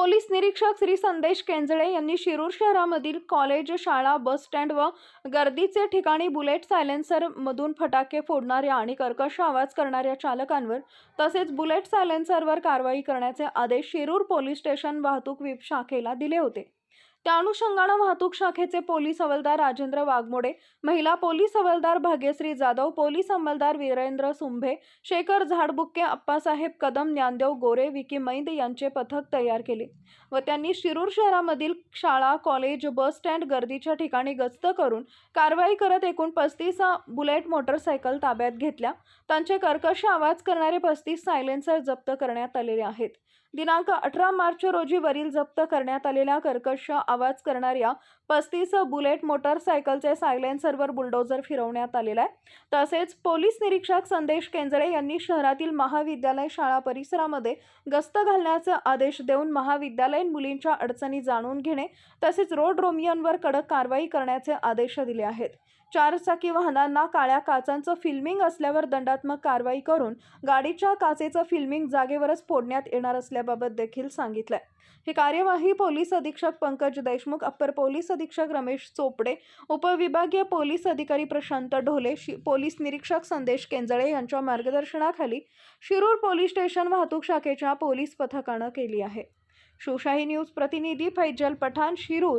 Police निरीक्षक श्री संदेश केंजळे यांनी शिरूर शहरामधील कॉलेज शाळा बस स्टँड व गर्दीचे ठिकाणी बुलेट सायलेन्सर मधून फटाके फोडणाऱ्या आणि कर्कश आवाज करणाऱ्या चालकांवर तसेच बुलेट सायलेन्सरवर कारवाई करण्याचे आदेश शिरूर पोलीस स्टेशन वाहतूक विप शाखेला दिले होते. त्या अनुषंगानं वाहतूक शाखेचे पोलीस हवालदार राजेंद्र वाघमोडे महिला पोलीस हवालदार भाग्यश्री जाधव पोलीस अंमलदार वीरेंद्र सुंभे शेखर झाडबुक्के अप्पासाहेब कदम ज्ञानदेव गोरे विकी मैंद यांचे पथक तयार केले व त्यांनी शिरूर शहरामधील शाळा कॉलेज बस स्टँड गर्दीच्या ठिकाणी गस्त करून कारवाई करत एकूण पस्तीस बुलेट मोटरसायकल ताब्यात घेतल्या. त्यांचे कर्कश आवाज करणारे पस्तीस सायलेन्सर जप्त करण्यात आलेले आहेत. दिनांक अठरा मार्च रोजी वरील जप्त करण्यात आलेल्या कर्कश आवाज करणाऱ्या पस्तीस बुलेट मोटरसायकलचे सायलेन्सरवर बुलडोजर फिरवण्यात आलेला आहे. तसेच पोलीस निरीक्षक संदेश केंजळे यांनी शहरातील महाविद्यालय शाळा परिसरामध्ये गस्त घालण्याचा आदेश देऊन महाविद्यालयीन मुलींच्या अडचणी जाणून घेणे तसेच रोड रोमियनवर कडक कारवाई करण्याचे आदेश दिले आहेत. चारचाकी वाहनांना काळ्या काचांचं फिल्मिंग असल्यावर दंडात्मक कारवाई करून गाडीच्या काचेचं फिल्मिंग जागेवरच फोडण्यात येणार असल्याबाबत देखील सांगितलंय. ही कार्यवाही पोलीस अधीक्षक पंकज देशमुख अप्पर पोलीस अधीक्षक रमेश चोपडे उपविभागीय पोलीस अधिकारी प्रशांत ढोले पोलीस निरीक्षक संदेश केंजळे यांच्या मार्गदर्शनाखाली शिरूर पोलीस स्टेशन वाहतूक शाखेच्या पोलीस पथकानं केली आहे. शिवशाही न्यूज प्रतिनिधी फैजल पठाण शिरूर